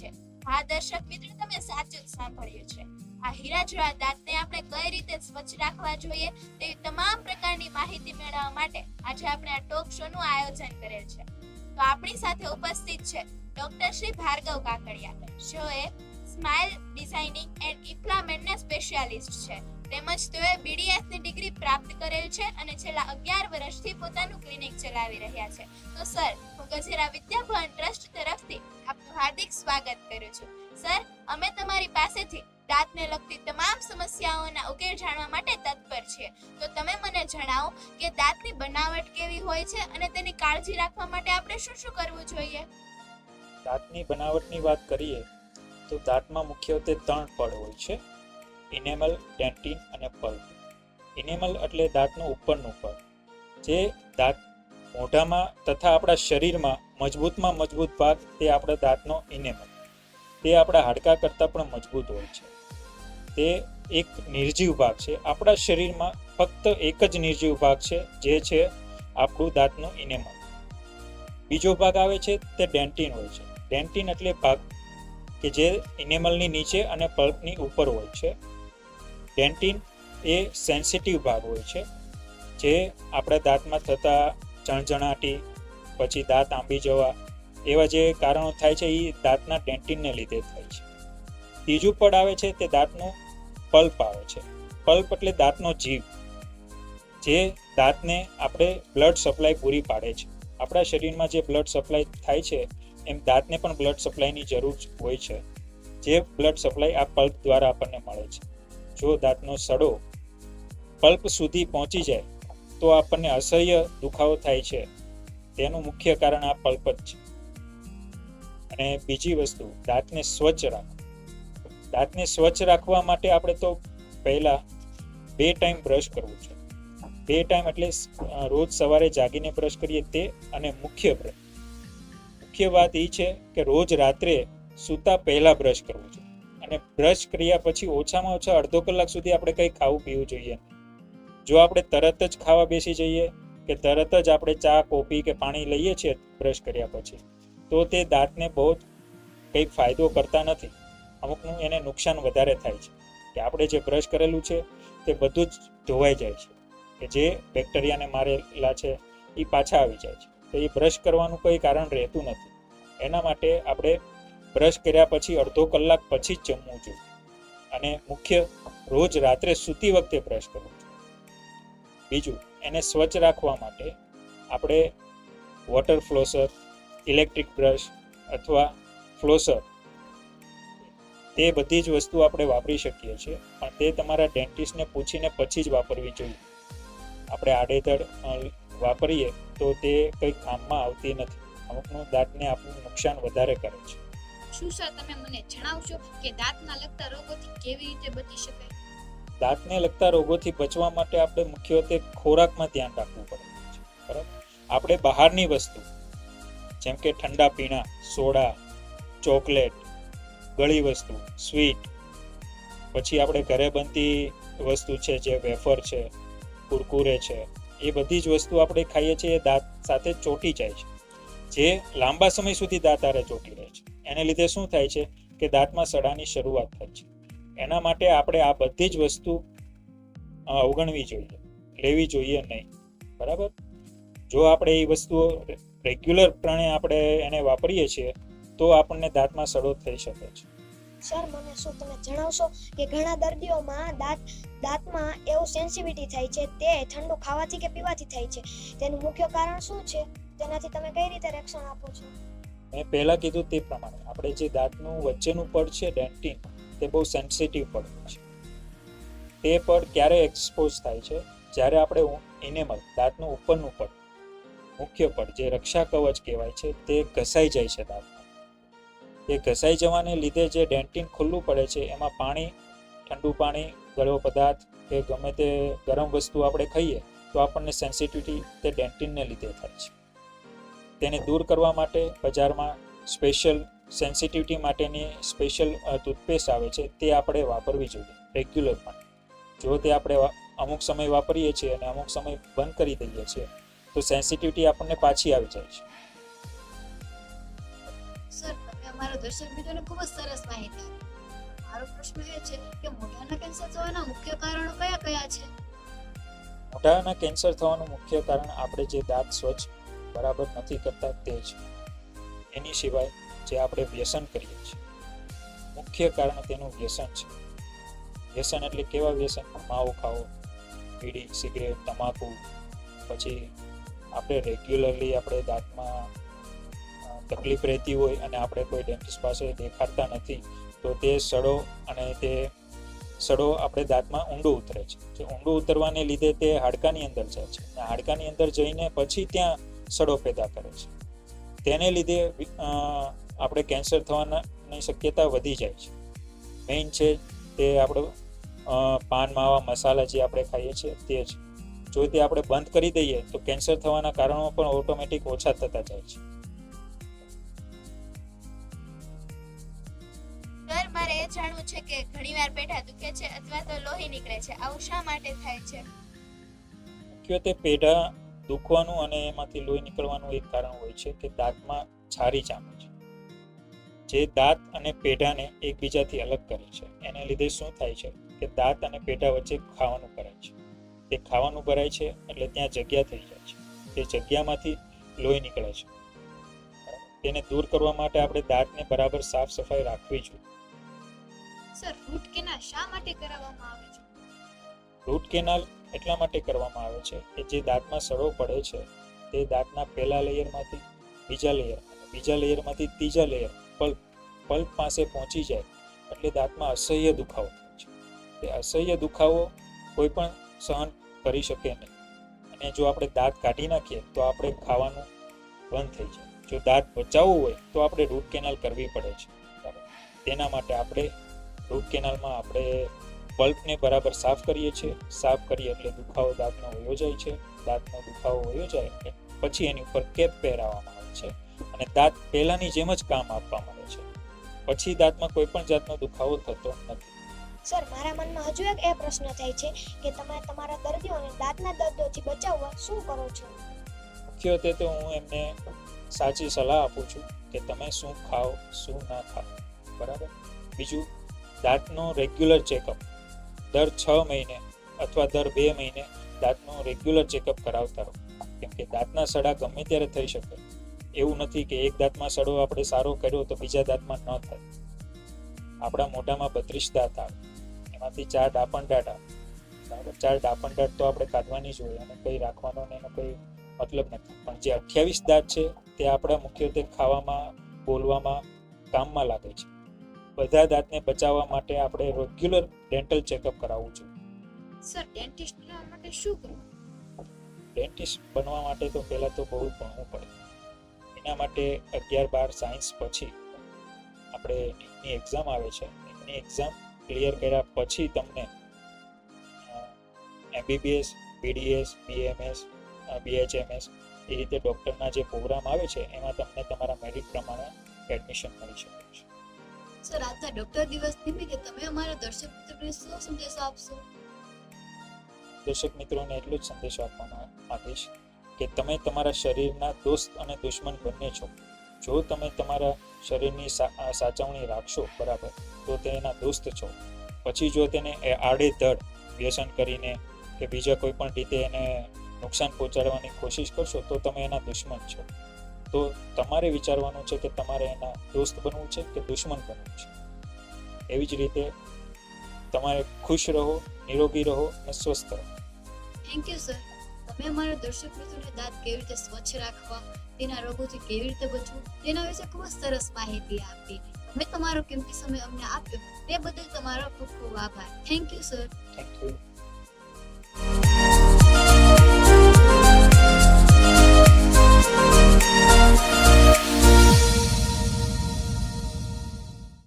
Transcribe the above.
છે. હા, દર્શક મિત્રો, તમે સાચું સાંભળ્યું છે. આ હીરા જેવા દાંતને આપણે કઈ રીતે સ્વચ્છ રાખવા જોઈએ તે તમામ પ્રકારની માહિતી મેળવવા માટે આજે આપણે આ ટોક શો નું આયોજન કરેલ છે. તો આપણી સાથે ઉપસ્થિત છે ડોક્ટર શ્રી ભાર્ગવ કાકડિયા. જેઓએ સ્માઇલ ડિઝાઇનિંગ એન્ડ ઇમ્પ્લામેન્ટના સ્પેશિયાલિસ્ટ છે. તેમજ તેઓએ બીડીએસની ડિગ્રી પ્રાપ્ત કરેલ છે અને છેલ્લા અગિયાર વર્ષથી પોતાનું ક્લિનિક ચલાવી રહ્યા છે. તો સર હું ગજેરા વિદ્યાભવન ટ્રસ્ટ તરફથી આપનું હાર્દિક સ્વાગત કરું છું. સર, અમે તમારી પાસેથી દાંતને લગતી તમામ સમસ્યાઓના ઉકેલ જાણવા માટે તત્પર છીએ. તો તમે મને જણાવો કે દાંતની બનાવટ કેવી હોય છે અને તેની કાળજી રાખવા માટે આપણે શું શું કરવું જોઈએ? દાંતની બનાવટની વાત કરીએ, તો દાંતમાં મુખ્યત્વે ત્રણ પડ હોય છે ઇનેમલ ડેન્ટિન અને પલ્પ ઇનેમલ એટલે દાંતનું ઉપરનું પડ જે દાંત મોઢામાં તથા આપણા શરીરમાં મજબૂતમાં મજબૂત ભાગ તે આપણા દાંતનો ઇનેમલ તે આપણા હાડકાં કરતાં પણ મજબૂત હોય છે. તે એક નિર્જીવ ભાગ છે. આપણા શરીરમાં ફક્ત એક જ નિર્જીવ ભાગ છે, જે છે આપણું દાંતનું ઇનેમલ બીજો ભાગ આવે છે તે ડેન્ટિન હોય છે. ડેન્ટિન એટલે ભાગ કે જે ઇનેમલની નીચે અને પલ્પની ઉપર હોય છે. ડેન્ટિન એ સેન્સિટિવ ભાગ હોય છે, જે આપણા દાંતમાં થતા ચણચણાટી પછી દાંત આંબી જવા. એવા જે કારણો થાય છે, એ દાંતના ડેન્ટિનને લીધે થાય છે. ત્રીજું પડ આવે છે, તે દાંતનું પલ્પ આવે છે. પલ્પ એટલે દાંતનો જીવ, જે દાંતને આપણે બ્લડ સપ્લાય પૂરી પાડે છે. આપણા શરીરમાં જે બ્લડ સપ્લાય થાય છે, એમ દાંતને પણ બ્લડ સપ્લાયની જરૂર હોય છે. જે બ્લડ સપ્લાય આ પલ્પ દ્વારા આપણને મળે છે. જો દાંતનો સડો પલ્પ સુધી પહોંચી જાય, તો આપણને અસહ્ય દુખાવો થાય છે. તેનું મુખ્ય કારણ આ પલ્પ છે. અને બીજી વસ્તુ, દાંતને સ્વચ્છ રાખો દાંતને સ્વચ્છ રાખવા માટે આપણે તો પહેલા બે ટાઈમ બ્રશ કરવું છે. બે ટાઈમ એટલે રોજ સવારે જાગીને બ્રશ કરીએ તે અને મુખ્ય બ્રશ. મુખ્ય વાત એ છે કે રોજ રાત્રે સૂતા પહેલા બ્રશ કરવું છે. અને બ્રશ કર્યા પછી ઓછામાં ઓછા અડધો કલાક સુધી આપણે કંઈ ખાવું પીવું જોઈએ જો આપણે તરત જ ખાવા બેસી જઈએ કે તરત જ આપણે ચા, કોફી કે પાણી લઈએ છીએ બ્રશ કર્યા પછી. તો તે દાંતને બહુ જ કંઈ ફાયદો કરતા નથી. અમુકનું એને નુકસાન વધારે થાય છે. કે આપણે જે બ્રશ કરેલું છે, તે બધું જ ધોવાઈ જાય છે. કે જે બેક્ટેરિયાને મારેલા છે, એ પાછા આવી જાય છે. તો એ બ્રશ કરવાનું કોઈ કારણ રહેતું નથી. એના માટે આપણે બ્રશ કર્યા પછી અડધો કલાક પછી જ જમવું જોઈએ. અને મુખ્ય રોજ રાત્રે સૂતી વખતે બ્રશ કરવું જોઈએ. બીજું એને સ્વચ્છ રાખવા માટે આપણે વોટર ફ્લોસર ઇલેક્ટ્રિક બ્રશ અથવા ફ્લોસર તે બધી જ વસ્તુ આપણે વાપરી શકીએ છીએ પણ તે તમારા ડેન્ટિસ્ટને પૂછીને પછી જ વાપરવી જોઈએ. આપણે આડેધડ વાપરીએ તો તે કંઈ કામમાં આવતી નથી. અમુકનું દાંતને આપણું નુકસાન વધારે કરે છે. શું સર તમે મને જણાવશો કે દાંતના લગતા રોગોથી કેવી રીતે બચી શકાય? દાંતને લગતા રોગોથી બચવા માટે આપણે મુખ્યત્વે ખોરાકમાં ધ્યાન રાખવું પડે છે, બરાબર? આપણે બહારની વસ્તુ, જેમ કે ઠંડા પીણા, સોડા, ચોકલેટ, ગળી વસ્તુ, સ્વીટ, પછી આપણે ઘરે બનતી વસ્તુ છે જે વેફર છે, કુરકુરે છે, એ બધી જ વસ્તુ આપણે ખાઈએ છીએ, એ દાંત સાથે ચોંટી જાય છે. જે લાંબા સમય સુધી દાંત આરે ચોંટી રહે છે. એને લીધે શું થાય છે કે દાંતમાં સડાની શરૂઆત થાય છે. એના માટે આપણે આ બધી જ વસ્તુ અવગણવી જોઈએ લેવી જોઈએ નહીં. બરાબર? જો આપણે એ વસ્તુઓ રેગ્યુલર પ્રણે આપણે એને વાપરીએ છીએ તો આપણને દાંતમાં સડો થઈ શકે છે. સર મને શું તમે જણાવશો કે ઘણા દર્દીઓમાં દાંત દાંતમાં એવું સેન્સિટિવિટી થાય છે તે ઠંડુ ખાવાથી કે પીવાથી થાય છે? તેનું મુખ્ય કારણ શું છે? તેનાથી તમે કઈ રીતે રક્ષણ આપો છો? મેં પહેલાં કીધું તે પ્રમાણે આપણે જે દાંતનું વચ્ચેનું પડ છે ડેન્ટિન તે બહુ સેન્સિટિવ પડ છે. તે પડ ક્યારે એક્સપોઝ થાય છે? જ્યારે આપણે એનેમલ દાંતનું ઉપરનું પડ મુખ્ય પડ જે રક્ષા કવચ કહેવાય છે, તે ઘસાઈ જાય છે દાંતમાં. એ ઘસાઈ જવાને લીધે જે ડેન્ટિન ખુલ્લું પડે છે, એમાં પાણી, ઠંડુ પાણી, ગળ્યો પદાર્થ, કે ગમે તે ગરમ વસ્તુ આપણે ખાઈએ, તો આપણને સેન્સિટિવિટી તે ડેન્ટિનને લીધે થાય છે. તેને દૂર કરવા માટે બજારમાં સ્પેશિયલ સેન્સિટિવિટી માટેની સ્પેશિયલ ટૂથપેસ્ટ આવે છે તે આપણે વાપરવી જોઈએ રેગ્યુલર પણ જો તે આપણે અમુક સમય વાપરીએ છીએ અને અમુક સમય બંધ કરી દઈએ છીએ તો સેન્સિટિવિટી આપણને પાછી આવી જાય છે. સર તમે અમારા દર્શક મિત્રોને ખૂબ જ સરસ માહિતી મારો પ્રશ્ન એ છે કે મોઢાના કેન્સર થવાના મુખ્ય કારણો કયા કયા છે? મોઢાના કેન્સર થવાનું મુખ્ય કારણ આપણે જે દાંત સ્વચ્છ બરાબર નથી કરતા તે છે એની સિવાય જે આપણે વ્યસન કરીએ છીએ. મુખ્ય કારણ તેનું વ્યસન છે. વ્યસન એટલે કેવા વ્યસન? માવો ખાવો બીડી સિગરેટ, તમાકુ, પછી આપણે રેગ્યુલરલી આપણે દાંતમાં તકલીફ રહેતી હોય અને આપણે કોઈ ડેન્ટિસ્ટ પાસે દેખાડતા નથી, તો તે સડો અને તે સડો આપણે દાંતમાં ઊંડો ઉતરે છે. જે ઊંડો ઉતરવાને લીધે તે હાડકાની અંદર જાય છે. અને હાડકાની અંદર જઈને પછી ત્યાં સડો પેદા કરે છે. તેને લીધે આપણે કેન્સર થવાની શક્યતા વધી જાય છે. મેઇન છે તે આપણો પાન માવા મસાલા જે આપણે ખાઈએ છીએ તે જ. જો તે આપણે બંધ કરી દઈએ તો કેન્સર થવાના કારણો પણ ઓટોમેટિક ઓછા થતા જાય છે. સર મારે એ જાણવું છે કે ઘણીવાર પેઢા દુખે છે અથવા તો લોહી નીકળે છે. આવું શા માટે થાય છે? મુખ્યત્વે પેઢા દુખવાનું અને એમાંથી લોહી નીકળવાનું એક કારણ હોય છે કે દાંતમાં છારી જામે છે. જે દાંત અને પેઢાને એકબીજાથી અલગ કરે છે. એને લીધે શું થાય છે કે દાંત અને પેઢા વચ્ચે ખાવાનું ભરાય છે. તે ખાવાનું ભરાય છે એટલે ત્યાં જગ્યા થઈ જાય છે. તે જગ્યામાંથી લોહી નીકળે છે. તેને દૂર કરવા માટે આપણે દાંતને બરાબર સાફ સફાઈ રાખવી જોઈએ. સર રૂટ કેનાલ શા માટે કરાવવામાં આવે છે? રૂટ કેનાલ એટલા માટે કરવામાં આવે છે કે જે દાંતમાં સડો પડે છે તે દાંતના પહેલા લેયરમાંથી બીજા લેયર બીજા લેયરમાંથી ત્રીજા લેયર પલ્પ પલ્પ પાસે પહોંચી જાય એટલે દાંતમાં અસહ્ય દુખાવો થાય છે. તે અસહ્ય દુખાવો કોઈ પણ સહન કરી શકે નહીં. અને જો આપણે દાંત કાઢી નાખીએ તો આપણે ખાવાનું બંધ થઈ જાય. જો દાંત બચાવવું હોય તો આપણે રૂટ કેનાલ કરવી પડે છે. તેના માટે આપણે રૂટ કેનાલમાં આપણે પલ્પને બરાબર સાફ કરીએ છીએ. સાફ કરીએ એટલે દુખાવો દાંતનો વયો જાય છે. દાંતનો દુખાવો વયો જાય પછી એની ઉપર કેપ પહેરાવવામાં આવે છે. અને દાંત પહેલાની જેમ જ કામ આપવા માંડે છે. પછી દાંતમાં કોઈ પણ જાતનો દુખાવો થતો નથી. સર મારા મનમાં હજુ એક એ પ્રશ્ન થાય છે કે તમે તમારા દર્દીઓને દાંતના દર્દોથી બચાવવા શું કરો છો? મુખ્યત્વે તો હું એમને સાચી સલાહ આપું છું કે તમે શું ખાઓ શું ના ખાઓ. બરાબર? બીજું દાંતનો રેગ્યુલર ચેકઅપ. દર છ મહિને અથવા દર બે મહિને દાંતનો રેગ્યુલર ચેકઅપ કરાવતા રહો. કેમ કે દાંતના સડા ગમે ત્યારે થઈ શકે. એવું નથી કે એક દાંતમાં સડો આપણે સારો કર્યો તો બીજા દાંતમાં ન થાય. આપણા મોઢામાં બત્રીસ દાંત આવે. એમાંથી ચાર ડાપણ દાંત આવે. બરાબર? ચાર ડાપણ દાંત તો આપણે કાઢવાની જ હોય અને કંઈ રાખવાનો ને એનો કંઈ મતલબ નથી. પણ જે અઠ્યાવીસ દાંત છે તે આપણા મુખ્યત્વે ખાવામાં બોલવામાં કામમાં લાગે છે. બધા દાંતને બચાવવા માટે આપણે રેગ્યુલર ડેન્ટલ ચેકઅપ કરાવવું જોઈએ. સર ડેન્ટિસ્ટ માટે શું કરવું? ડેન્ટિસ્ટ બનવા માટે તો પહેલાં તો બહુ ભણવું પડે. એના માટે અગિયાર બાર સાયન્સ પછી આપણે નીટની એક્ઝામ આવે છે. નીટની એક્ઝામ ક્લિયર કર્યા પછી તમને એમબીબીએસ બીડીએસ બીએમએસ બીએચએમએસ એ રીતે ડૉક્ટરના જે પ્રોગ્રામ આવે છે એમાં તમને તમારા મેરિટ પ્રમાણે એડમિશન મળી શકે છે. સર આજના ડૉક્ટર દિવસ નિમિત્તે તમે અમારા દર્શક મિત્રોને શું સંદેશો આપશો? દર્શક મિત્રોને એટલો જ સંદેશો આપવામાં માંગીશ કે તમે તમારા શરીરના દોસ્ત અને દુશ્મન બંને છો. જો તમે તમારા શરીરની સાચવણી રાખશો, બરાબર, તો તે એના દોસ્ત છો. પછી જો તેને આડેધડ વ્યસન કરીને કે બીજા કોઈ પણ રીતે એને નુકસાન પહોંચાડવાની કોશિશ કરશો, તો તમે એના દુશ્મન છો. તો તમારે વિચારવાનું છે કે તમારે એના દોસ્ત બનવું છે કે દુશ્મન બનવું છે? એવી જ રીતે તમારે ખુશ રહો, નિરોગી રહો અને સ્વસ્થ રહો. થેન્ક યુ સર તમે અમારા દર્શક મિત્રોને દાંત કેવી રીતે સ્વચ્છ રાખવા, તેના રોગોથી કેવી રીતે બચવું, તેના વિશે ખૂબ જ સરસ માહિતી આપી. તમે તમારો કિંમતી સમય અમને આપ્યો, તે બદલ તમારો ખૂબ ખૂબ આભાર. Thank you sir thank you